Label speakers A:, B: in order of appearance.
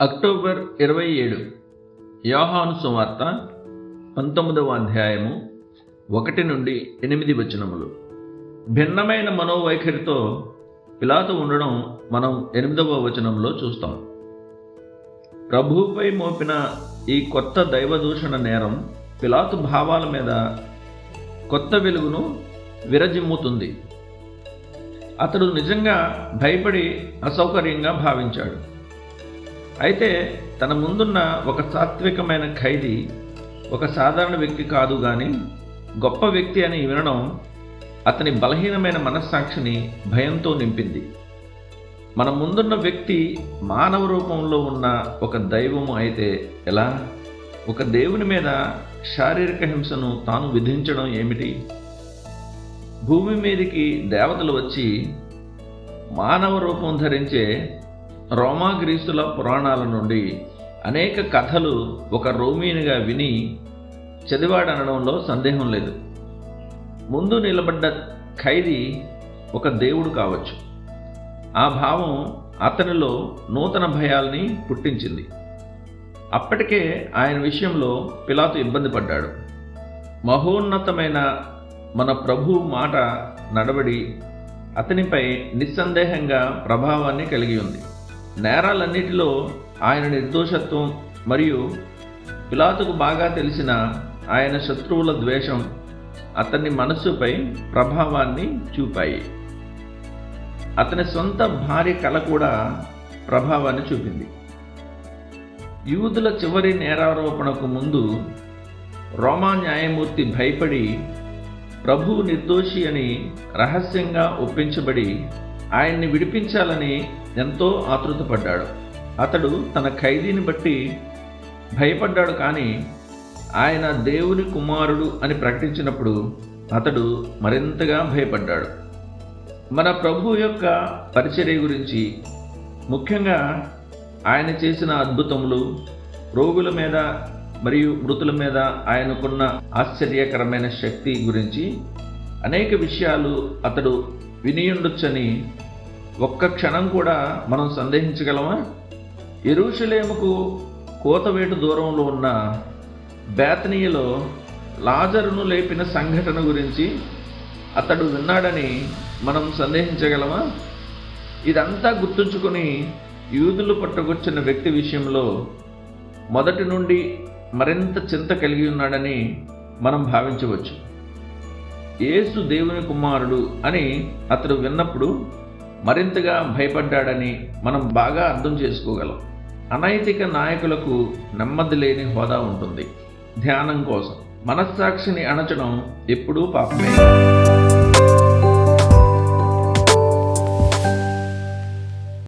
A: October ఇరవై ఏడు యోహాను సువార్త పంతొమ్మిదవ అధ్యాయము ఒకటి నుండి ఎనిమిది వచనములు. భిన్నమైన మనోవైఖరితో పిలాతు ఉండడం మనం ఎనిమిదవ వచనంలో చూస్తాం. ప్రభువుపై మోపిన ఈ కొత్త దైవదూషణ నేరం పిలాతు భావాల మీద కొత్త వెలుగును విరజిమ్ముతుంది. అతడు నిజంగా భయపడి అసౌకర్యంగా భావించాడు. అయితే తన ముందున్న ఒక సాత్వికమైన ఖైదీ ఒక సాధారణ వ్యక్తి కాదు కానీ గొప్ప వ్యక్తి అని వినడం అతని బలహీనమైన మనస్సాక్షిని భయంతో నింపింది. మన ముందున్న వ్యక్తి మానవ రూపంలో ఉన్న ఒక దైవము అయితే ఎలా? ఒక దేవుని మీద శారీరక హింసను తాను విధించడం ఏమిటి? భూమి మీదికి దేవతలు వచ్చి మానవ రూపం ధరించే రోమా గ్రీసుల పురాణాల నుండి అనేక కథలు ఒక రోమీనిగా విని చదివాడనడంలో సందేహం లేదు. ముందు నిలబడ్డ ఖైదీ ఒక దేవుడు కావచ్చు. ఆ భావం అతనిలో నూతన భయాల్ని పుట్టించింది. అప్పటికే ఆయన విషయంలో పిలాతు ఇబ్బంది పడ్డాడు. మహోన్నతమైన మన ప్రభు మాట నడబడి అతనిపై నిస్సందేహంగా ప్రభావాన్ని కలిగి ఉంది. నేరాలన్నిటిలో ఆయన నిర్దోషత్వం మరియు పిలాతుకు బాగా తెలిసిన ఆయన శత్రువుల ద్వేషం అతని మనస్సుపై ప్రభావాన్ని చూపాయి. అతని సొంత భార్య కళ కూడా ప్రభావాన్ని చూపింది. యూదుల చివరి నేరారోపణకు ముందు రోమా న్యాయమూర్తి భయపడి ప్రభువు నిర్దోషి అని రహస్యంగా ఒప్పించబడి ఆయన్ని విడిపించాలని ఎంతో ఆతృతపడ్డాడు. అతడు తన ఖైదీని బట్టి భయపడ్డాడు కానీ ఆయన దేవుని కుమారుడు అని ప్రకటించినప్పుడు అతడు మరింతగా భయపడ్డాడు. మన ప్రభు యొక్క పరిచర్య గురించి ముఖ్యంగా ఆయన చేసిన అద్భుతములు రోగుల మీద మరియు మృతుల మీద ఆయనకున్న ఆశ్చర్యకరమైన శక్తి గురించి అనేక విషయాలు అతడు వినియుండొచ్చని ఒక్క క్షణం కూడా మనం సందేహించగలమా? ఎరుషులేముకు కోతవేటు దూరంలో ఉన్న బేతనీయలో లాజరును లేపిన సంఘటన గురించి అతడు విన్నాడని మనం సందేహించగలమా? ఇదంతా గుర్తుంచుకొని యూదులు పట్టుకొచ్చిన వ్యక్తి విషయంలో మొదటి నుండి మరింత చింత కలిగి ఉన్నాడని మనం భావించవచ్చు. యేసు దేవుని కుమారుడు అని అతడు విన్నప్పుడు మరింతగా భయపడ్డాడని మనం బాగా అర్థం చేసుకోగలం. అనైతిక నాయకులకు నెమ్మది లేని హోదా ఉంటుంది. ధ్యానం కోసం. మనస్సాక్షిని అణచడం ఎప్పుడూ పాపమే.